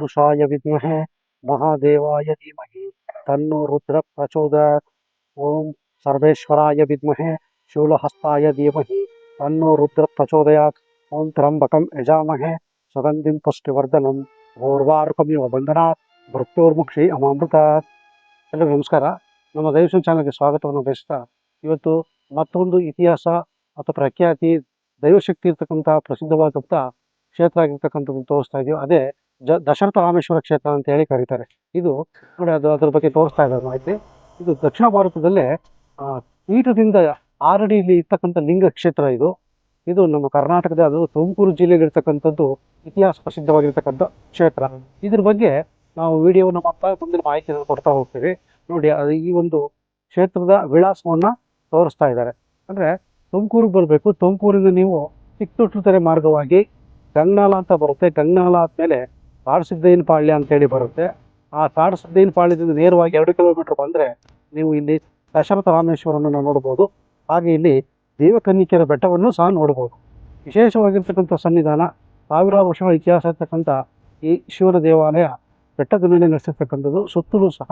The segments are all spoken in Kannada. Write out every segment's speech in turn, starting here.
ಪುರುಷಾಯ ವಿದ್ಮಹೆ ಮಹಾದೇವಾಯ ಧೀಮಹಿ ತನ್ನೋ ರುದ್ರ ಪ್ರಚೋದಯಾತ್ ಓಂ ಸರ್ವೇಶ್ವರಾಯ ವಿದ್ಮಹೆ ಶೂಲಹಸ್ತಾಯ ಧೀಮಹಿ ತನ್ನೋ ರುದ್ರ ಪ್ರಚೋದಯಾತ್ ಓಂ ತ್ರ್ಯಂಬಕಂ ಯಜಾಮಹೆ ಸುಗಂಧಿಂ ಪುಷ್ಟಿವರ್ಧನಂ ಓರ್ವಾರುಕಮಿವ ಬಂಧನಾತ್ ಮೃತ್ಯೋರ್ಮುಕ್ಷಿ ಅಮಾಮೃತ ಎಲ್ಲರಿಗೂ ನಮಸ್ಕಾರ ನಮ್ಮ ದೈವಶನ್ ಚಾನಲ್ಗೆ ಸ್ವಾಗತವನ್ನು ಬಯಸ್ತಾ ಇವತ್ತು ಮತ್ತೊಂದು ಇತಿಹಾಸ ಅಥವಾ ಪ್ರಖ್ಯಾತಿ ದೈವಶಕ್ತಿ ಇರ್ತಕ್ಕಂಥ ಪ್ರಸಿದ್ಧವಾದಂಥ ಕ್ಷೇತ್ರ ಆಗಿರ್ತಕ್ಕಂಥದ್ದು ತೋರಿಸ್ತಾ ಇದೀವಿ ಅದೇ ಜ ದಶರಥ ರಾಮೇಶ್ವರ ಕ್ಷೇತ್ರ ಅಂತ ಹೇಳಿ ಕರೀತಾರೆ. ಇದು ನೋಡಿ ಅದು ಅದ್ರ ಬಗ್ಗೆ ತೋರಿಸ್ತಾ ಇದ್ದಾರೆ ಮಾಹಿತಿ. ಇದು ದಕ್ಷಿಣ ಭಾರತದಲ್ಲೇ ಪೀಠದಿಂದ ಆರಡಿಯಲ್ಲಿ ಇರ್ತಕ್ಕಂಥ ಲಿಂಗ ಕ್ಷೇತ್ರ ಇದು. ಇದು ನಮ್ಮ ಕರ್ನಾಟಕದ ಅದು ತುಮಕೂರು ಜಿಲ್ಲೆಯಲ್ಲಿ ಇರ್ತಕ್ಕಂಥದ್ದು ಇತಿಹಾಸ ಪ್ರಸಿದ್ಧವಾಗಿರ್ತಕ್ಕಂಥ ಕ್ಷೇತ್ರ. ಇದ್ರ ಬಗ್ಗೆ ನಾವು ವಿಡಿಯೋವನ್ನು ಮಾಡ್ತಾ ಮುಂದಿನ ಮಾಹಿತಿಯನ್ನು ಕೊಡ್ತಾ ಹೋಗ್ತೀವಿ. ನೋಡಿ ಅದು ಈ ಒಂದು ಕ್ಷೇತ್ರದ ವಿಳಾಸವನ್ನು ತೋರಿಸ್ತಾ ಇದ್ದಾರೆ. ಅಂದ್ರೆ ತುಮಕೂರಿಗೆ ಬರಬೇಕು. ತುಮಕೂರಿಂದ ನೀವು ಚಿಕ್ಕತೊಟ್ಟುತೆರೆ ಮಾರ್ಗವಾಗಿ ಗಂಗನಾಳ ಅಂತ ಬರುತ್ತೆ. ಗಂಗನಾಲ ಆದ್ಮೇಲೆ ಕಾಡಸಿದ್ದೇನ ಪಾಳ್ಯ ಅಂತೇಳಿ ಬರುತ್ತೆ. ಆ ಕಾಡಸಿದ್ದೇನ ಪಾಳ್ಯದಿಂದ ನೇರವಾಗಿ ಎರಡು ಕಿಲೋಮೀಟರ್ ಬಂದ್ರೆ ನೀವು ಇಲ್ಲಿ ದಶರಥ ರಾಮೇಶ್ವರನನ್ನು ನೋಡ್ಬೋದು. ಹಾಗೆ ಇಲ್ಲಿ ದೇವಕನ್ನಿಕೆಯರ ಬೆಟ್ಟವನ್ನು ಸಹ ನೋಡ್ಬೋದು. ವಿಶೇಷವಾಗಿರ್ತಕ್ಕಂಥ ಸನ್ನಿಧಾನ, ಸಾವಿರಾರು ವರ್ಷಗಳ ಇತಿಹಾಸ ಇರ್ತಕ್ಕಂಥ ಈ ಶಿವನ ದೇವಾಲಯ ಬೆಟ್ಟದ ಮೇಲೆ ನಡೆಸಿರ್ತಕ್ಕಂಥದ್ದು. ಸುತ್ತಲೂ ಸಹ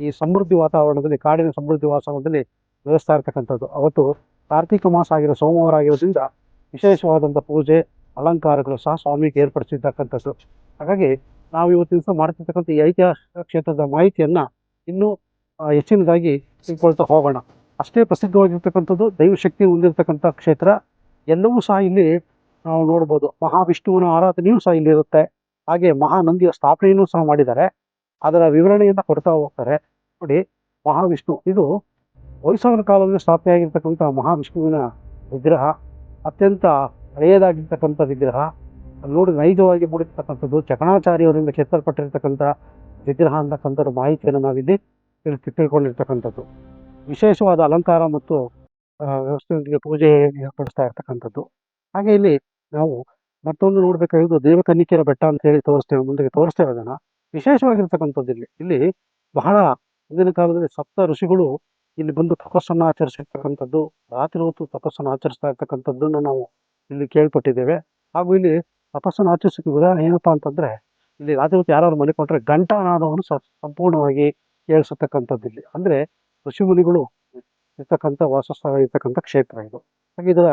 ಈ ಸಮೃದ್ಧಿ ವಾತಾವರಣದಲ್ಲಿ, ಕಾಡಿನ ಸಮೃದ್ಧಿ ವಾತಾವರಣದಲ್ಲಿ ವ್ಯವಸ್ಥೆ ಇರ್ತಕ್ಕಂಥದ್ದು. ಅವತ್ತು ಕಾರ್ತಿಕ ಮಾಸ ಆಗಿರೋ ಸೋಮವಾರ ಆಗಿರೋದ್ರಿಂದ ವಿಶೇಷವಾದಂಥ ಪೂಜೆ, ಅಲಂಕಾರಗಳು ಸಹ ಸ್ವಾಮಿಗೆ ಏರ್ಪಡಿಸಿರ್ತಕ್ಕಂಥದ್ದು. ಹಾಗಾಗಿ ನಾವು ಇವತ್ತಿನ ದಿವಸ ಮಾಡ್ತಿರ್ತಕ್ಕಂಥ ಈ ಐತಿಹಾಸಿಕ ಕ್ಷೇತ್ರದ ಮಾಹಿತಿಯನ್ನು ಇನ್ನೂ ಹೆಚ್ಚಿನದಾಗಿ ತಿಳ್ಕೊಳ್ತಾ ಹೋಗೋಣ. ಅಷ್ಟೇ ಪ್ರಸಿದ್ಧವಾಗಿರ್ತಕ್ಕಂಥದ್ದು ದೈವಶಕ್ತಿ ಹೊಂದಿರತಕ್ಕಂಥ ಕ್ಷೇತ್ರ. ಎಲ್ಲವೂ ಸಹ ಇಲ್ಲಿ ನಾವು ನೋಡ್ಬೋದು. ಮಹಾವಿಷ್ಣುವಿನ ಆರಾಧನೆಯೂ ಸಹ ಇಲ್ಲಿ ಇರುತ್ತೆ. ಹಾಗೆ ಮಹಾನಂದಿಯ ಸ್ಥಾಪನೆಯನ್ನು ಸಹ ಮಾಡಿದ್ದಾರೆ. ಅದರ ವಿವರಣೆಯನ್ನು ಕೊಡ್ತಾ ಹೋಗ್ತಾರೆ. ನೋಡಿ, ಮಹಾವಿಷ್ಣು. ಇದು ಹೊಯ್ಸಳರ ಕಾಲದಲ್ಲಿ ಸ್ಥಾಪನೆಯಾಗಿರ್ತಕ್ಕಂಥ ಮಹಾವಿಷ್ಣುವಿನ ವಿಗ್ರಹ. ಅತ್ಯಂತ ಹಳೆಯದಾಗಿರ್ತಕ್ಕಂಥ ವಿಗ್ರಹ. ನೋಡಿ ನೈಜವಾಗಿ ಮೂಡಿರ್ತಕ್ಕಂಥದ್ದು ಚಕಣಾಚಾರ್ಯವರಿಂದ ಕೆತ್ತಲ್ಪಟ್ಟಿರ್ತಕ್ಕಂಥ ವಿಗ್ರಹ ಅಂತಕ್ಕಂಥ ಮಾಹಿತಿಯನ್ನು ನಾವಿಲ್ಲಿ ತಿಳಿಸಿ ತಿಳ್ಕೊಂಡಿರ್ತಕ್ಕಂಥದ್ದು. ವಿಶೇಷವಾದ ಅಲಂಕಾರ ಮತ್ತು ವ್ಯವಸ್ಥೆಯೊಂದಿಗೆ ಪೂಜೆ ಏರ್ಪಡಿಸ್ತಾ ಇರ್ತಕ್ಕಂಥದ್ದು. ಹಾಗೆ ಇಲ್ಲಿ ನಾವು ಮತ್ತೊಂದು ನೋಡ್ಬೇಕಾಗಿದ್ದು ದೇವಕನ್ನಿಕೆರ ಬೆಟ್ಟ ಅಂತ ಹೇಳಿ ತೋರಿಸ್ತೇವೆ, ಮುಂದಕ್ಕೆ ತೋರಿಸ್ತೇವೆ ಅದನ್ನು. ವಿಶೇಷವಾಗಿರ್ತಕ್ಕಂಥದ್ದು ಇಲ್ಲಿ. ಇಲ್ಲಿ ಬಹಳ ಹಿಂದಿನ ಕಾಲದಲ್ಲಿ ಸಪ್ತ ಋಷಿಗಳು ಇಲ್ಲಿ ಬಂದು ತಪಸ್ಸನ್ನು ಆಚರಿಸಿರ್ತಕ್ಕಂಥದ್ದು, ರಾತ್ರಿ ಹೊತ್ತು ತಪಸ್ಸನ್ನು ಆಚರಿಸ್ತಾ ಇರ್ತಕ್ಕಂಥದ್ದನ್ನು ನಾವು ಇಲ್ಲಿ ಕೇಳ್ಪಟ್ಟಿದ್ದೇವೆ. ಹಾಗೂ ಇಲ್ಲಿ ತಪಸ್ಸನ್ನು ಆಚರಿಸೋಕೆ ಉದಾಹರಣೆ ಏನಪ್ಪ ಅಂತಂದರೆ, ಇಲ್ಲಿ ರಾತ್ರಿ ಹೊತ್ತು ಯಾರಾದ್ರು ಮಲಿಕೊಂಡ್ರೆ ಗಂಟಾನಾದವನ್ನು ಸಂಪೂರ್ಣವಾಗಿ ಕೇಳಿಸತಕ್ಕಂಥದ್ದು ಇಲ್ಲಿ. ಅಂದ್ರೆ ಋಷಿಮುನಿಗಳು ಇರ್ತಕ್ಕಂಥ ವಾಸಸ್ಥಳ, ಇರ್ತಕ್ಕಂಥ ಕ್ಷೇತ್ರ ಇದು. ಹಾಗೆ ಇದರ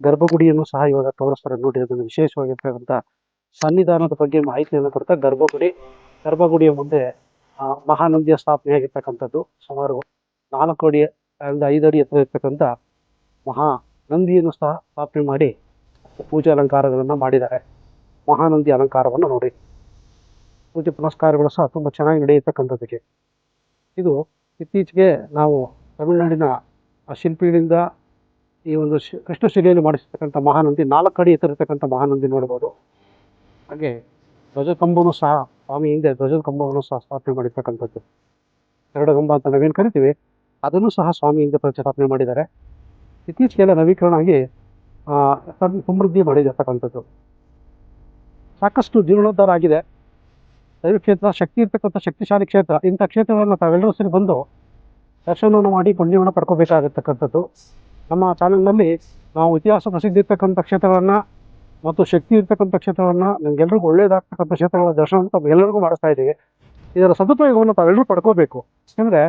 ಗರ್ಭಗುಡಿಯನ್ನು ಸಹ ಇವಾಗ ತೋರಿಸ್ತಾರೆ ನೋಡಿ ಅದನ್ನು ವಿಶೇಷವಾಗಿರ್ತಕ್ಕಂಥ ಸನ್ನಿಧಾನದ ಬಗ್ಗೆ ಮಾಹಿತಿಯನ್ನು ಕೊಡ್ತಾ ಗರ್ಭಗುಡಿ, ಗರ್ಭಗುಡಿಯ ಮುಂದೆ ಮಹಾನಂದಿಯ ಸ್ಥಾಪನೆಯಾಗಿರ್ತಕ್ಕಂಥದ್ದು ಸುಮಾರು ನಾಲ್ಕು ಅಡಿ, ಐದು ಅಡಿ ಎತ್ತರ ಇರ್ತಕ್ಕಂಥ ಮಹಾ ನಂದಿಯನ್ನು ಸಹ ಸ್ಥಾಪನೆ ಮಾಡಿ ಪೂಜೆ ಅಲಂಕಾರಗಳನ್ನು ಮಾಡಿದ್ದಾರೆ. ಮಹಾನಂದಿ ಅಲಂಕಾರವನ್ನು ನೋಡಿ. ಪೂಜೆ ಪುನಸ್ಕಾರಗಳು ಸಹ ತುಂಬ ಚೆನ್ನಾಗಿ ನಡೆಯತಕ್ಕಂಥದ್ದಕ್ಕೆ. ಇದು ಇತ್ತೀಚೆಗೆ ನಾವು ತಮಿಳುನಾಡಿನ ಶಿಲ್ಪಿಗಳಿಂದ ಈ ಒಂದು ಶಿ- ಕೃಷ್ಣಶಿಲೆಯಲ್ಲಿ ಮಾಡಿಸಿರ್ತಕ್ಕಂಥ ಮಹಾನಂದಿ ನಾಲ್ಕು ಅಡಿ ಎತ್ತರಿರ್ತಕ್ಕಂಥ ಮಹಾನಂದಿ ನೋಡ್ಬೋದು ಹಾಗೆ ಧ್ವಜಕಂಬನು ಸಹ ಸ್ವಾಮಿ ಹಿಂದೆ ಧ್ವಜದ ಕಂಬವನ್ನು ಸಹ ಸ್ಥಾಪನೆ ಮಾಡಿರ್ತಕ್ಕಂಥದ್ದು. ಎರಡು ಕಂಬ ಅಂತ ನಾವೇನು ಕರಿತೀವಿ, ಅದನ್ನು ಸಹ ಸ್ವಾಮಿ ಹಿಂದೆ ಮಾಡಿದ್ದಾರೆ. ಇತ್ತೀಚೆಗೆಲ್ಲ ನವೀಕರಣ ಆಗಿ ಸಮೃದ್ಧಿ ಮಾಡಿರ್ತಕ್ಕಂಥದ್ದು. ಸಾಕಷ್ಟು ಜೀರ್ಣೋದ್ಧಾರ ಆಗಿದೆ ದೈವ ಕ್ಷೇತ್ರ ಶಕ್ತಿ ಇರ್ತಕ್ಕಂಥ ಶಕ್ತಿಶಾಲಿ ಕ್ಷೇತ್ರ, ಇಂಥ ಕ್ಷೇತ್ರಗಳನ್ನು ತಾವೆಲ್ಲರೂ ಸೇರಿ ಬಂದು ದರ್ಶನವನ್ನು ಮಾಡಿ ಪುಣ್ಯವನ್ನು ಪಡ್ಕೋಬೇಕಾಗಿರ್ತಕ್ಕಂಥದ್ದು. ನಮ್ಮ ಚಾನಲ್ನಲ್ಲಿ ನಾವು ಇತಿಹಾಸ ಪ್ರಸಿದ್ಧಿ ಇರ್ತಕ್ಕಂಥ ಕ್ಷೇತ್ರಗಳನ್ನು ಮತ್ತು ಶಕ್ತಿ ಇರ್ತಕ್ಕಂಥ ಕ್ಷೇತ್ರಗಳನ್ನ ನಮಗೆಲ್ಲರಿಗೂ ಒಳ್ಳೆಯದಾಗ್ತಕ್ಕಂಥ ಕ್ಷೇತ್ರಗಳ ದರ್ಶನ ಎಲ್ಲರಿಗೂ ಮಾಡಿಸ್ತಾ ಇದ್ದೀವಿ. ಇದರ ಸದುಪಯೋಗವನ್ನು ತಾವೆಲ್ಲರೂ ಪಡ್ಕೋಬೇಕು. ಯಾಕಂದ್ರೆ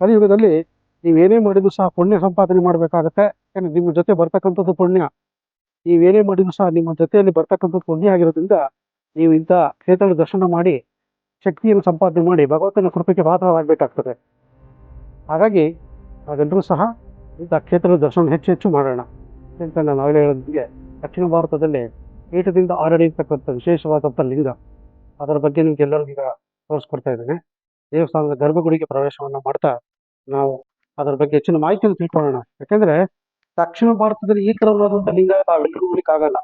ಕಲಿಯುಗದಲ್ಲಿ ನೀವೇನೇ ಮಾಡಿದ್ರು ಸಹ ಪುಣ್ಯ ಸಂಪಾದನೆ ಮಾಡಬೇಕಾಗತ್ತೆ. ಯಾಕಂದ್ರೆ ನಿಮ್ಮ ಜೊತೆ ಬರ್ತಕ್ಕಂಥದ್ದು ಪುಣ್ಯ. ನೀವೇನೇ ಮಾಡಿದ್ರು ಸಹ ನಿಮ್ಮ ಜೊತೆಯಲ್ಲಿ ಬರ್ತಕ್ಕಂಥದ್ದು ಪುಣ್ಯ ಆಗಿರೋದ್ರಿಂದ ನೀವು ಇಂಥ ಕ್ಷೇತ್ರದ ದರ್ಶನ ಮಾಡಿ, ಶಕ್ತಿಯನ್ನು ಸಂಪಾದನೆ ಮಾಡಿ, ಭಗವಂತನ ಕೃಪೆಗೆ ಪಾತ್ರವಾಗಬೇಕಾಗ್ತದೆ ಹಾಗಾಗಿ ನಾವೆಲ್ಲರೂ ಸಹ ಇಂಥ ಕ್ಷೇತ್ರದ ದರ್ಶನ ಹೆಚ್ಚು ಹೆಚ್ಚು ಮಾಡೋಣ. ಅಂತ ಆಗಲೇ ಹೇಳೋದಿಗೆ ದಕ್ಷಿಣ ಭಾರತದಲ್ಲಿ ಪೀಠದಿಂದ ಆರಡಿರ್ತಕ್ಕಂಥ ವಿಶೇಷವಾದಂಥ ಲಿಂಗ. ಅದರ ಬಗ್ಗೆ ನಿಮ್ಗೆ ಎಲ್ಲರಿಗೂ ಈಗ ತೋರಿಸ್ಕೊಡ್ತಾ ಇದ್ದೇನೆ. ದೇವಸ್ಥಾನದ ಗರ್ಭಗುಡಿಗೆ ಪ್ರವೇಶವನ್ನು ಮಾಡ್ತಾ ನಾವು ಅದರ ಬಗ್ಗೆ ಹೆಚ್ಚಿನ ಮಾಹಿತಿಯನ್ನು ತಿಳ್ಕೊಳ್ಳೋಣ. ಯಾಕಂದ್ರೆ ದಕ್ಷಿಣ ಭಾರತದಲ್ಲಿ ಈ ತರವಾದಂಥ ಲಿಂಗ ತಾವೆಲ್ಲರೂ ನೋಡ್ಲಿಕ್ಕಾಗಲ್ಲ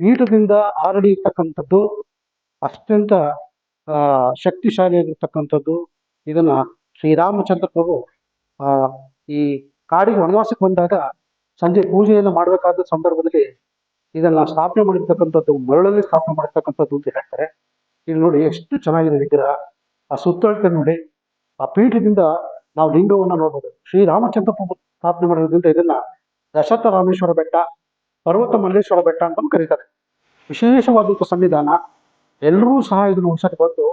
ಪೀಠದಿಂದ ಹಾರಡಿ ಇರ್ತಕ್ಕಂಥದ್ದು ಅತ್ಯಂತ ಶಕ್ತಿಶಾಲಿಯಾಗಿರ್ತಕ್ಕಂಥದ್ದು ಇದನ್ನ ಶ್ರೀರಾಮಚಂದ್ರ ಪ್ರಭು ಈ ಕಾಡಿಗೆ ವನವಾಸಕ್ಕೆ ಬಂದಾಗ ಸಂಜೆ ಪೂಜೆಯನ್ನು ಮಾಡಬೇಕಾದ ಸಂದರ್ಭದಲ್ಲಿ ಇದನ್ನ ಸ್ಥಾಪನೆ ಮಾಡಿರ್ತಕ್ಕಂಥದ್ದು, ಮರಳಲ್ಲಿ ಸ್ಥಾಪನೆ ಮಾಡಿರ್ತಕ್ಕಂಥದ್ದು ಅಂತ ಹೇಳ್ತಾರೆ. ಇಲ್ಲಿ ನೋಡಿ ಎಷ್ಟು ಚೆನ್ನಾಗಿದೆ ವಿಗ್ರಹ. ಆ ಸುತ್ತಳತೆ ನೋಡಿ. ಆ ಪೀಠದಿಂದ ನಾವು ಲಿಂಗವನ್ನ ನೋಡ್ಬೋದು. ಶ್ರೀರಾಮಚಂದ್ರ ಪ್ರಭು ಸ್ಥಾಪನೆ ಮಾಡಿರೋದ್ರಿಂದ ಇದನ್ನ ರಾಮೇಶ್ವರ ಬೆಟ್ಟ ಪರ್ವತ ಮಲ್ಲೇಶ್ವರ ಬೆಟ್ಟ ಅಂತಲೂ ಕರೀತಾರೆ. ವಿಶೇಷವಾದಂಥ ಸಂವಿಧಾನ. ಎಲ್ಲರೂ ಸಹ ಇದನ್ನು ಒಂದ್ಸರಿ ಬಂದು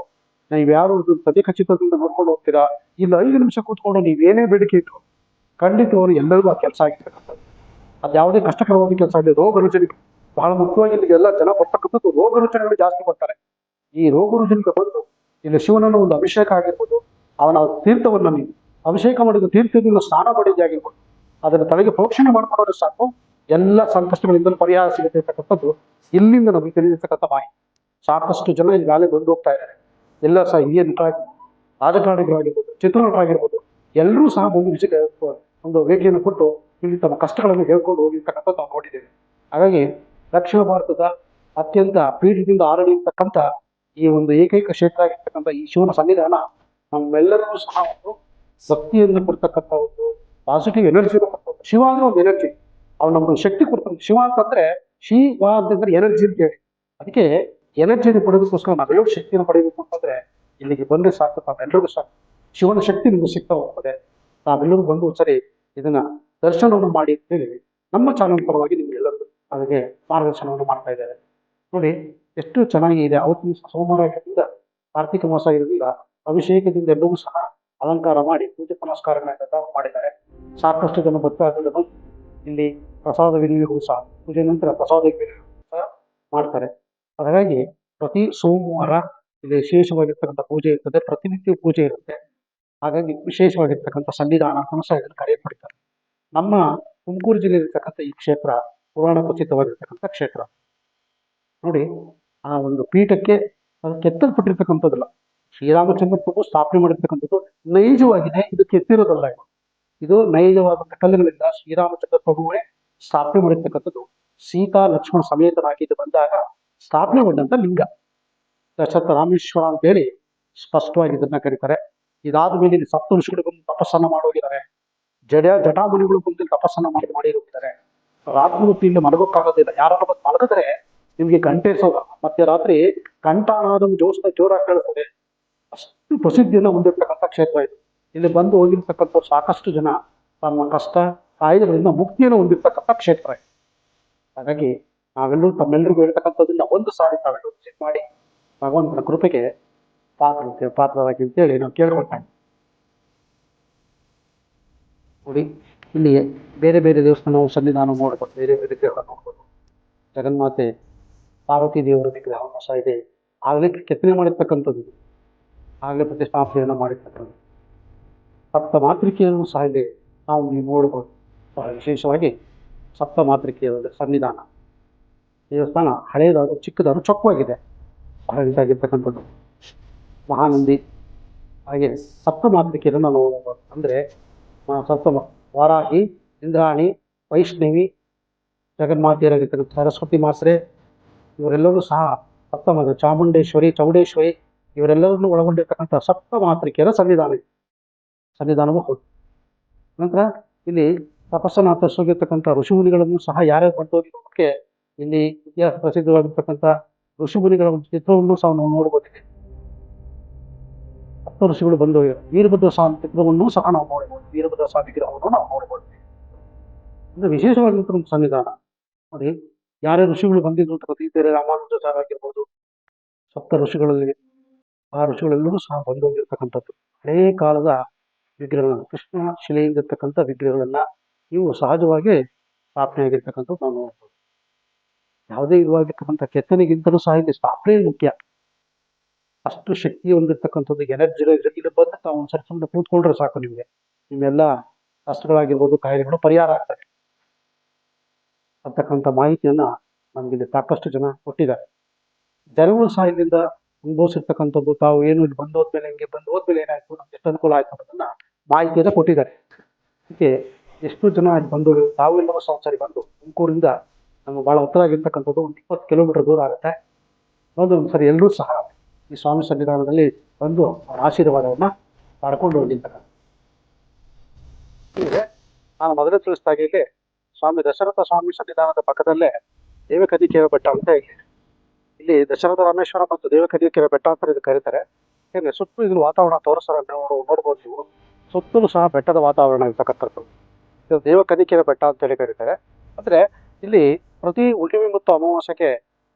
ನೀವು ಯಾರು ಇದು ಪ್ರತಿ ಖಚಿತದಿಂದ ನೋಡ್ಕೊಂಡು ಹೋಗ್ತೀರಾ? ಇಲ್ಲಿ, ಐದು ನಿಮಿಷ ಕೂತ್ಕೊಂಡು ನೀವೇನೇ ಬೇಡಿಕೆ ಇಟ್ಟು ಖಂಡಿತವರು ಎಲ್ಲರಿಗೂ ಆ ಕೆಲಸ ಆಗಿರ್ತಕ್ಕಂಥದ್ದು ಅದು ಯಾವುದೇ ಕಷ್ಟಕರವಾದ ಕೆಲಸ ಆಗಲಿ, ರೋಗ ರುಜಿನ. ಬಹಳ ಮುಖ್ಯವಾಗಿ ಇಲ್ಲಿಗೆಲ್ಲ ಎಲ್ಲ ಜನ ಬರ್ತಕ್ಕಂಥದ್ದು ರೋಗ ರುಜಿನಗಳು ಜಾಸ್ತಿ ಬರ್ತಾರೆ ಈ ರೋಗ ರುಜಿನಕ್ಕೆ ಬಂದು ಇಲ್ಲಿ ಶಿವನನ್ನು ಒಂದು ಅಭಿಷೇಕ ಆಗಿರ್ಬೋದು, ಅವನ ತೀರ್ಥವನ್ನ ನೀವು ಅಭಿಷೇಕ ಮಾಡಿದ ತೀರ್ಥದಿಂದ ಸ್ನಾನ ಮಾಡಿದ್ದೆ ಅದನ್ನು ತಲೆಗೆ ಪ್ರೋಕ್ಷಣೆ ಮಾಡಿಕೊಂಡ್ರೆ ಸಾಕು. ಎಲ್ಲ ಸಂಕಷ್ಟಗಳಿಂದ ಪರಿಹಾರ ಸಿಗುತ್ತೆ ಅಂತಕ್ಕಂಥದ್ದು ಇಲ್ಲಿಂದ ನಮಗೆ ತಿಳಿದಿರ್ತಕ್ಕಂಥ ಮಾಹಿತಿ. ಸಾಕಷ್ಟು ಜನ ಈಗಾಗಲೇ ಬಂದು ಹೋಗ್ತಾ ಇದ್ದಾರೆ. ಎಲ್ಲ ಸಹ ಹಿರಿಯ ನಟರಾಗಿ ರಾಜಕಾರಣಿಗಳಾಗಿರ್ಬೋದು, ಚಿತ್ರನಟರಾಗಿರ್ಬೋದು, ಎಲ್ಲರೂ ಸಹ ಒಂದು ವಿಷಯ ಒಂದು ವೇದಿಕೆಯನ್ನು ಕೊಟ್ಟು ಇಲ್ಲಿ ತಮ್ಮ ಕಷ್ಟಗಳನ್ನು ಹೇಳ್ಕೊಂಡು ಹೋಗಿರ್ತಕ್ಕಂಥದ್ದು ನಾವು ನೋಡಿದ್ದೇವೆ. ಹಾಗಾಗಿ ದಕ್ಷಿಣ ಭಾರತದ ಅತ್ಯಂತ ಪೀಠದಿಂದ ಆರಳಿರ್ತಕ್ಕಂಥ ಈ ಒಂದು ಏಕೈಕ ಕ್ಷೇತ್ರ ಆಗಿರ್ತಕ್ಕಂಥ ಈ ಶಿವನ ಸನ್ನಿಧಾನ ನಮ್ಮೆಲ್ಲರಿಗೂ ಸಹ ಒಂದು ಶಕ್ತಿಯನ್ನು ಕೊಡ್ತಕ್ಕಂಥ ಒಂದು ಪಾಸಿಟಿವ್ ಎನರ್ಜಿ ಶಿವ ಅಂದ್ರೆ ಒಂದು ಎನರ್ಜಿ ಅವ್ನು ನಮ್ಗೆ ಶಕ್ತಿ ಕೊಡ್ತಾನೆ. ಶಿವ ಅಂತಂದ್ರೆ ಶಿವ ಅಂತಂದ್ರೆ ಎನರ್ಜಿ ಅಂತ ಹೇಳಿ. ಅದಕ್ಕೆ ಎನರ್ಜಿಯನ್ನು ಪಡೆಯೋದಕ್ಕೋಸ್ಕರ ನಾವೆಲ್ಲರೂ ಶಕ್ತಿಯನ್ನು ಪಡೆಯಬೇಕು ಅಂತಂದ್ರೆ ಇಲ್ಲಿಗೆ ಬಂದ್ರೆ ಸಾಕು. ತಾವೆಲ್ಲರಿಗೂ ಸಾಕು. ಶಿವನ ಶಕ್ತಿ ನಿಮ್ಗೆ ಸಿಗ್ತಾ ಹೋಗ್ತದೆ. ತಾವೆಲ್ಲರೂ ಬಂದು ಸರಿ ಇದನ್ನ ದರ್ಶನವನ್ನು ಮಾಡಿ ಅಂತೇಳಿ ನಮ್ಮ ಚಾನಲ್ ಪರವಾಗಿ ನಿಮ್ಗೆಲ್ಲರಿಗೂ ಅದಕ್ಕೆ ಮಾರ್ಗದರ್ಶನವನ್ನು ಮಾಡ್ತಾ ಇದ್ದಾರೆ. ನೋಡಿ, ಎಷ್ಟು ಚೆನ್ನಾಗಿ ಇದೆ ಅವತ್ತಿನ ಸೋಮವಾರ ಕಾರ್ತಿಕ ಮಾಸ ಇರೋದ್ರಿಂದ ಅಭಿಷೇಕದಿಂದ ಎಲ್ಲವೂ ಸಹ ಅಲಂಕಾರ ಮಾಡಿ ಪೂಜೆ ಪುನಸ್ಕಾರಗಳನ್ನ ಮಾಡಿದ್ದಾರೆ. ಸಾಕಷ್ಟು ಜನ ಭಕ್ತಾದಿಗಳು ಇಲ್ಲಿ ಪ್ರಸಾದ ವಿನಿಯೋಗವು ಸಹ ಪೂಜೆ ನಂತರ ಪ್ರಸಾದ ವಿನಿಯೋಗ ಸಹ ಮಾಡ್ತಾರೆ. ಹಾಗಾಗಿ ಪ್ರತಿ ಸೋಮವಾರ ಇಲ್ಲಿ ವಿಶೇಷವಾಗಿರ್ತಕ್ಕಂಥ ಪೂಜೆ ಇರ್ತದೆ, ಪ್ರತಿನಿತ್ಯ ಪೂಜೆ ಇರುತ್ತೆ. ಹಾಗಾಗಿ ವಿಶೇಷವಾಗಿರ್ತಕ್ಕಂಥ ಸನ್ನಿಧಾನ ಸಹ ಇದನ್ನು ಕರೆಯಲ್ಪಡ್ತಾರೆ ನಮ್ಮ ತುಮಕೂರು ಜಿಲ್ಲೆಯಲ್ಲಿರ್ತಕ್ಕಂಥ ಈ ಕ್ಷೇತ್ರ ಪುರಾಣ ಖಚಿತವಾಗಿರ್ತಕ್ಕಂಥ ಕ್ಷೇತ್ರ. ನೋಡಿ, ಆ ಒಂದು ಪೀಠಕ್ಕೆ ಅದು ಕೆತ್ತಲ್ಪಟ್ಟಿರ್ತಕ್ಕಂಥದ್ದಲ್ಲ. ಶ್ರೀರಾಮಚಂದ್ರ ಪ್ರಭು ಸ್ಥಾಪನೆ ಮಾಡಿರ್ತಕ್ಕಂಥದ್ದು ನೈಜವಾಗಿದೆ, ಇದು ಕೆತ್ತಿರೋದಲ್ಲ ಇದು. ಇದು ನೈಜವಾದ ಕಲ್ಲುಗಳಿಂದ ಶ್ರೀರಾಮಚಂದ್ರ ಪ್ರಭುವೇ ಸ್ಥಾಪನೆ ಮಾಡಿರ್ತಕ್ಕಂಥದ್ದು. ಸೀತಾ, ಲಕ್ಷ್ಮಣ ಸಮೇತನಾಗಿ ಇದು ಬಂದಾಗ ಸ್ಥಾಪನೆ ಮಾಡಿದಂಥ ಲಿಂಗ. ದಶರಥ ರಾಮೇಶ್ವರ ಅಂತ ಹೇಳಿ ಸ್ಪಷ್ಟವಾಗಿ ಇದನ್ನ ಕರೀತಾರೆ. ಇದಾದ ಮೇಲೆ ಇಲ್ಲಿ ಸಪ್ತ ಋಷಿಗಳು ಬಂದು ತಪಸ್ಸನ್ನ ಮಾಡೋಗಿದ್ದಾರೆ ಜಡ, ಜಟಾಮುನಿಗಳು ಬಂದು ತಪಸ್ಸನ್ನ ಮಾಡಿ ಮಾಡಿ ಹೋಗಿದ್ದಾರೆ. ರಾತ್ರಿ ಹೊತ್ತು ಇಲ್ಲಿ ಮಲಗೋಕ್ಕಾಗೋದಿಲ್ಲ. ಯಾರಾದ್ರೂ ಬಂದು ಮಲಗಿದ್ರೆ ನಿಮ್ಗೆ ಗಂಟೆ ಸೋಗ ಮತ್ತೆ ರಾತ್ರಿ ಕಂಠಾನಾದ ಜೋಸ್ನ ಜೋರಾಗಿ ಕೇಳಿಸ್ತದೆ ಅಷ್ಟು ಪ್ರಸಿದ್ಧಿಯನ್ನ ಹೊಂದಿರ್ತಕ್ಕಂಥ ಕ್ಷೇತ್ರ ಇದು. ಇಲ್ಲಿ ಬಂದು ಹೋಗಿರ್ತಕ್ಕಂಥ ಸಾಕಷ್ಟು ಜನ ತಮ್ಮ ಕಷ್ಟ ಕಾಯಿಲೆಗಳಿಂದ ಮುಕ್ತಿಯನ್ನು ಹೊಂದಿರ್ತಕ್ಕಂಥ ಕ್ಷೇತ್ರ ಹಾಗಾಗಿ ನಾವೆಲ್ಲರೂ ತಮ್ಮೆಲ್ಲರಿಗೂ ಹೇಳ್ತಕ್ಕಂಥದ್ದನ್ನ ಒಂದು ಸಾರಿ ತಾವೆಲ್ಲರೂ ವಿಸಿಟ್ ಮಾಡಿ ಭಗವಂತನ ಕೃಪೆಗೆ ಪಾತ್ರ ಪಾತ್ರರಾಗಿ ಅಂತೇಳಿ ನಾವು ಕೇಳ್ಕೊಳ್ತಾ. ನೋಡಿ, ಇಲ್ಲಿ ಬೇರೆ ಬೇರೆ ದೇವಸ್ಥಾನವು ಸನ್ನಿಧಾನ ನೋಡ್ಬೋದು, ಬೇರೆ ಬೇರೆ ದೇವರ ನೋಡ್ಬೋದು ಜಗನ್ಮಾತೆ, ಪಾರ್ವತಿ ದೇವರ ವಿಗ್ರಹವನ್ನು ಸಹ ಇದೆ ಆಗಲೇ ಕೆತ್ತನೆ ಮಾಡಿರ್ತಕ್ಕಂಥದ್ದು. ಆಗಲೇ ಪ್ರತಿಷ್ಠಾಪನೆಯನ್ನು ಮಾಡಿರ್ತಕ್ಕಂಥದ್ದು ಸಪ್ತ ಮಾತೃಕೆಯನ್ನು ಸಹ ಇಲ್ಲಿ ನಾವು ನೀವು ನೋಡಬಹುದು ವಿಶೇಷವಾಗಿ ಸಪ್ತ ಮಾತೃಕೆಯ ಸನ್ನಿಧಾನ. ದೇವಸ್ಥಾನ ಹಳೆಯದಾದ್ರು ಚಿಕ್ಕದಾದ ಚೊಕ್ಕವಾಗಿದೆ. ಬಹಳ ಇದಾಗಿರ್ತಕ್ಕಂಥದ್ದು. ಮಹಾನಂದಿ. ಹಾಗೆ ಸಪ್ತ ಮಾತೃಕೆಯನ್ನು ನಾವು ನೋಡಬಹುದು ಅಂದರೆ ಸಪ್ತ ವಾರಾಹಿ, ಇಂದ್ರಾಣಿ, ವೈಷ್ಣವಿ, ಜಗನ್ಮಾತೆಯರಾಗಿರ್ತಕ್ಕಂಥ ಸರಸ್ವತಿ ಮಾಸ್ರೆ, ಇವರೆಲ್ಲರೂ ಸಹ ಸಪ್ತಮ ಚಾಮುಂಡೇಶ್ವರಿ, ಚೌಡೇಶ್ವರಿ, ಇವರೆಲ್ಲರನ್ನು ಒಳಗೊಂಡಿರ್ತಕ್ಕಂಥ ಸಪ್ತ ಮಾತೃಕೆಯರ ಸನ್ನಿಧಾನ. ಸನ್ನಿಧಾನವೂ ಕೊಟ್ಟು ನಂತರ ಇಲ್ಲಿ ತಪಸ್ಸನ್ನು ಆಚರಿಸೋಗಿರ್ತಕ್ಕಂಥ ಋಷಿಮುನಿಗಳನ್ನು ಸಹ ಯಾರ್ಯಾರು ಬಂದೋಗಿರೋದಕ್ಕೆ ಇಲ್ಲಿ ಇತಿಹಾಸ ಪ್ರಸಿದ್ಧವಾಗಿರ್ತಕ್ಕಂಥ ಋಷಿಮುನಿಗಳ ಒಂದು ಚಿತ್ರವನ್ನು ಸಹ ನಾವು ನೋಡ್ಬೋದಿದೆ ಹತ್ತು ಋಷಿಗಳು ಬಂದು ವೀರಭದ್ರ ಸ್ವಾಮಿ ಚಿತ್ರವನ್ನು ಸಹ ನಾವು ನೋಡಬಹುದು ವೀರಭದ್ರ ಸ್ವಾಮಿ ವಿಗ್ರಹವನ್ನು ನಾವು ನೋಡಬಹುದು ಅಂದ್ರೆ ವಿಶೇಷವಾಗಿರ್ತಕ್ಕಂಥ ಸನ್ನಿಧಾನ. ನೋಡಿ, ಯಾರ್ಯಾರು ಋಷಿಗಳು ಬಂದಿದ್ರು ಅಂತ ರಾಮಾನುಜ ಸಹ ಆಗಿರ್ಬೋದು, ಸಪ್ತ ಋಷಿಗಳಲ್ಲಿ ಆ ಋಷಿಗಳೆಲ್ಲರೂ ಸಹ ಬಂದೋಗಿರ್ತಕ್ಕಂಥದ್ದು. ಹಳೇ ಕಾಲದ ವಿಗ್ರಹಗಳನ್ನು ಕೃಷ್ಣ ಶಿಲೆಯಿಂದ ಇರ್ತಕ್ಕಂಥ ವಿಗ್ರಹಗಳನ್ನ ಇವು ಸಹಜವಾಗಿ ಸ್ಥಾಪನೆ ಆಗಿರ್ತಕ್ಕಂಥದ್ದು ನಾವು ನೋಡ್ಬೋದು. ಯಾವುದೇ ಇರುವಾಗಿರ್ತಕ್ಕಂಥ ಕೆತ್ತನೆಗಿಂತಲೂ ಸಹ ಇಲ್ಲಿ ಸ್ಥಾಪನೆ ಮುಖ್ಯ. ಅಷ್ಟು ಶಕ್ತಿ ಹೊಂದಿರ್ತಕ್ಕಂಥದ್ದು ಎನರ್ಜಿ ಇಲ್ಲಿ ಬಂದು ತಾವು ಒಂದ್ಸರಿ ಸುಮ್ಮನೆ ಕೂತ್ಕೊಂಡ್ರೆ ಸಾಕು ನಿಮಗೆ. ನಿಮ್ಮೆಲ್ಲ ಕಷ್ಟಗಳಾಗಿರ್ಬೋದು ಕಾಯಿಲೆಗಳು ಪರಿಹಾರ ಆಗ್ತದೆ. ಅಂತಕ್ಕಂಥ ಮಾಹಿತಿಯನ್ನ ನಮಗಿಲ್ಲಿ ಸಾಕಷ್ಟು ಜನ ಕೊಟ್ಟಿದ್ದಾರೆ. ಜನಗಳು ಸಹ ಇಲ್ಲಿಂದ ಅನುಭವಿಸಿರ್ತಕ್ಕಂಥದ್ದು, ತಾವು ಏನು ಇಲ್ಲಿ ಬಂದು ಹೋದ್ಮೇಲೆ ಹಿಂಗೆ ಬಂದು ಹೋದ್ಮೇಲೆ ಏನಾಯ್ತು, ನಮ್ಗೆ ಎಷ್ಟು ಅನುಕೂಲ ಆಯ್ತು ಅನ್ನೋದನ್ನ ಮಾಹಿತಿಯನ್ನ ಕೊಟ್ಟಿದ್ದಾರೆ. ಅದಕ್ಕೆ ಎಷ್ಟು ಜನ ಇಲ್ಲಿ ಬಂದು ತಾವೆಲ್ಲರೂ ಸಹ ಸಂಸಾರಿ ಬಂದು ತುಮಕೂರಿಂದ ನಮ್ಮ ಭಾಳ ಹತ್ರ ಆಗಿರ್ತಕ್ಕಂಥದ್ದು ಒಂದು ಇಪ್ಪತ್ತು ಕಿಲೋಮೀಟರ್ ದೂರ ಆಗುತ್ತೆ. ಒಂದು ಒಂದ್ಸರಿ ಎಲ್ಲರೂ ಸಹ ಈ ಸ್ವಾಮಿ ಸನ್ನಿಧಾನದಲ್ಲಿ ಬಂದು ಅವರ ಆಶೀರ್ವಾದವನ್ನ ಪಡ್ಕೊಂಡು ಹೋಗಿರ್ತಕ್ಕಂಥ ಹೀಗೆ ನಾನು ಮೊದಲೇ ತಿಳಿಸಿದಾಗ ಇಲ್ಲಿ ಸ್ವಾಮಿ ದಶರಥ ಸ್ವಾಮಿ ಸನ್ನಿಧಾನದ ಪಕ್ಕದಲ್ಲೇ ದೇವಕದಿಕೆಯ ಬೆಟ್ಟ ಅಂತ ಇದೆ ಇಲ್ಲಿ ದಶರಥ ರಾಮೇಶ್ವರ ಮತ್ತು ದೇವಕದಿಕೆಯ ಬೆಟ್ಟ ಅಂತ ಇದು ಕರೀತಾರೆ. ಏನೇ ಸುತ್ತಲೂ ಇದನ್ನು ವಾತಾವರಣ ತೋರಿಸ್ತಾರೆ ನೋಡ್ಬೋದು ನೀವು. ಸುತ್ತಲೂ ಸಹ ಬೆಟ್ಟದ ವಾತಾವರಣ ಇರ್ತಕ್ಕಂಥದ್ದು. ಇದು ದೇವಕನ್ನಿಕೆಯ ಬೆಟ್ಟ ಅಂತೇಳಿ ಕರೀತಾರೆ. ಅಂದರೆ ಇಲ್ಲಿ ಪ್ರತಿ ಹುಣ್ಣಿಮೆ ಮತ್ತು ಅಮಾವಾಸ್ಯೆಗೆ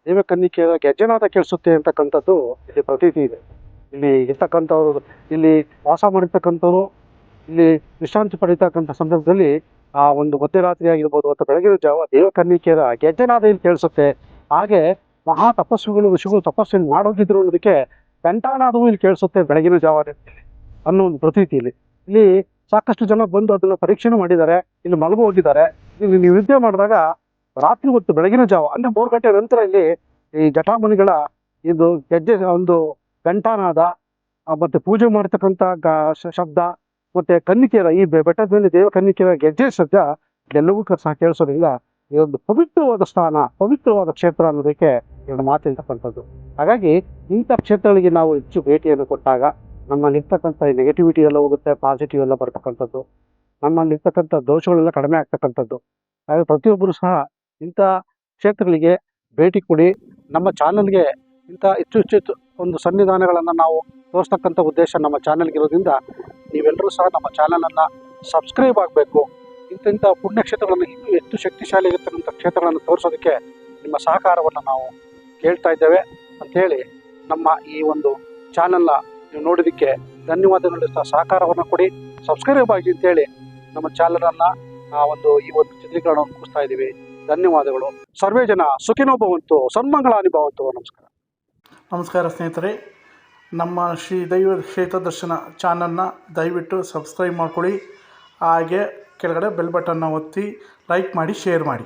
ದೇವಕನ್ನಿಕೆಯ ಗೆಜ್ಜೆನಾದ ಕೇಳಿಸುತ್ತೆ ಅಂತಕ್ಕಂಥದ್ದು ಇಲ್ಲಿ ಪ್ರತೀತಿ ಇದೆ. ಇಲ್ಲಿ ಇರ್ತಕ್ಕಂಥವ್ರು, ಇಲ್ಲಿ ವಾಸ ಮಾಡಿರ್ತಕ್ಕಂಥವ್ರು, ಇಲ್ಲಿ ವಿಶ್ರಾಂತಿ ಪಡೀತಕ್ಕಂಥ ಸಂದರ್ಭದಲ್ಲಿ ಆ ಒಂದು ಮಧ್ಯರಾತ್ರಿ ಆಗಿರ್ಬೋದು ಅಥವಾ ಬೆಳಗಿನ ಜಾವ ದೇವಕನ್ನಿಕೆಯರ ಗೆಜ್ಜೆನಾದ ಇಲ್ಲಿ ಕೇಳಿಸುತ್ತೆ. ಹಾಗೆ ಮಹಾ ತಪಸ್ವಿಗಳು ಋಷಿಗಳು ತಪಸ್ಸನ್ನು ಮಾಡೋಗಿದ್ರು ಅನ್ನೋದಕ್ಕೆ ಗಂಟಾನಾದವು ಇಲ್ಲಿ ಕೇಳಿಸುತ್ತೆ ಬೆಳಗಿನ ಜಾವ ಅನ್ನೋ ಒಂದು ಪ್ರತೀತಿ ಇಲ್ಲಿ ಇಲ್ಲಿ ಸಾಕಷ್ಟು ಜನ ಬಂದು ಅದನ್ನ ಪರೀಕ್ಷೆನೂ ಮಾಡಿದ್ದಾರೆ ಇಲ್ಲಿ ಮಲಗು ಹೋಗಿದ್ದಾರೆ. ಇಲ್ಲಿ ನೀವು ನಿದ್ದೆ ಮಾಡಿದಾಗ ರಾತ್ರಿ ಹೊತ್ತು ಬೆಳಗಿನ ಜಾವ ಅಂದ್ರೆ ಮೂರು ಗಂಟೆ ನಂತರ ಇಲ್ಲಿ ಈ ಜಟಾಮಣಿಗಳ ಇದು ಗೆಜ್ಜೆ ಒಂದು ಗಂಟಾನಾದ ಆ, ಮತ್ತೆ ಪೂಜೆ ಮಾಡ್ತಕ್ಕಂಥ ಶಬ್ದ ಮತ್ತೆ ಕನ್ನಿಕೆಯರ ಈ ಬೆಟ್ಟದ ಮೇಲೆ ದೇವ ಕನ್ನಿಕೆಯರ ಗೆಜ್ಜೆ ಶಬ್ದ ಎಲ್ಲವೂ ಸಹ ಕೇಳಿಸೋದ್ರಿಂದ ಒಂದು ಪವಿತ್ರವಾದ ಸ್ಥಾನ ಪವಿತ್ರವಾದ ಕ್ಷೇತ್ರ ಅನ್ನೋದಕ್ಕೆ ಎರಡು ಮಾತಿರ್ತಕ್ಕಂಥದ್ದು ಹಾಗಾಗಿ ಇಂಥ ಕ್ಷೇತ್ರಗಳಿಗೆ ನಾವು ಹೆಚ್ಚು ಭೇಟಿಯನ್ನು ಕೊಟ್ಟಾಗ ನಮ್ಮಲ್ಲಿರ್ತಕ್ಕಂಥ ನೆಗೆಟಿವಿಟಿ ಎಲ್ಲ ಹೋಗುತ್ತೆ ಪಾಸಿಟಿವ್ ಎಲ್ಲ ಬರ್ತಕ್ಕಂಥದ್ದು. ನಮ್ಮಲ್ಲಿರ್ತಕ್ಕಂಥ ದೋಷಗಳೆಲ್ಲ ಕಡಿಮೆ ಆಗ್ತಕ್ಕಂಥದ್ದು. ಹಾಗೆ ಪ್ರತಿಯೊಬ್ಬರು ಸಹ ಇಂಥ ಕ್ಷೇತ್ರಗಳಿಗೆ ಭೇಟಿ ಕೊಡಿ. ನಮ್ಮ ಚಾನಲ್ಗೆ ಇಂಥ ಹೆಚ್ಚು ಹೆಚ್ಚು ಒಂದು ಸನ್ನಿಧಾನಗಳನ್ನು ನಾವು ತೋರಿಸ್ತಕ್ಕಂಥ ಉದ್ದೇಶ ನಮ್ಮ ಚಾನಲ್ಗೆ ಇರೋದ್ರಿಂದ ನೀವೆಲ್ಲರೂ ಸಹ ನಮ್ಮ ಚಾನಲನ್ನು ಸಬ್ಸ್ಕ್ರೈಬ್ ಆಗಬೇಕು. ಇಂಥ ಪುಣ್ಯಕ್ಷೇತ್ರಗಳನ್ನು ಇನ್ನೂ ಹೆಚ್ಚು ಶಕ್ತಿಶಾಲಿ ಇರತಕ್ಕಂಥ ಕ್ಷೇತ್ರಗಳನ್ನು ತೋರಿಸೋದಕ್ಕೆ ನಿಮ್ಮ ಸಹಕಾರವನ್ನು ನಾವು ಕೇಳ್ತಾ ಇದ್ದೇವೆ ಅಂಥೇಳಿ ನಮ್ಮ ಈ ಒಂದು ಚಾನಲ್ನ ನೀವು ನೋಡೋದಕ್ಕೆ ಧನ್ಯವಾದಗಳು ಸಹ ಸಹಕಾರವನ್ನು ಕೊಡಿ. ಸಬ್ಸ್ಕ್ರೈಬ್ ಆಗಿ ಅಂತೇಳಿ ನಮ್ಮ ಚಾನಲನ್ನು ಆ ಒಂದು ಈ ಒಂದು ಚಿತ್ರೀಕರಣವನ್ನು ಮುಗಿಸ್ತಾ ಇದ್ದೀವಿ. ಧನ್ಯವಾದಗಳು. ಸರ್ವೇ ಜನ ಸುಖಿನೋ ಭವಂತು ಸನ್ಮಂಗಳ ಭವಂತು. ನಮಸ್ಕಾರ. ನಮಸ್ಕಾರ ಸ್ನೇಹಿತರೆ. ನಮ್ಮ ಶ್ರೀ ದೈವ ಕ್ಷೇತ್ರ ದರ್ಶನ ಚಾನಲ್ನ ದಯವಿಟ್ಟು ಸಬ್ಸ್ಕ್ರೈಬ್ ಮಾಡ್ಕೊಳ್ಳಿ. ಹಾಗೆ ಕೆಳಗಡೆ ಬೆಲ್ ಬಟನ್ನ ಒತ್ತಿ ಲೈಕ್ ಮಾಡಿ ಶೇರ್ ಮಾಡಿ.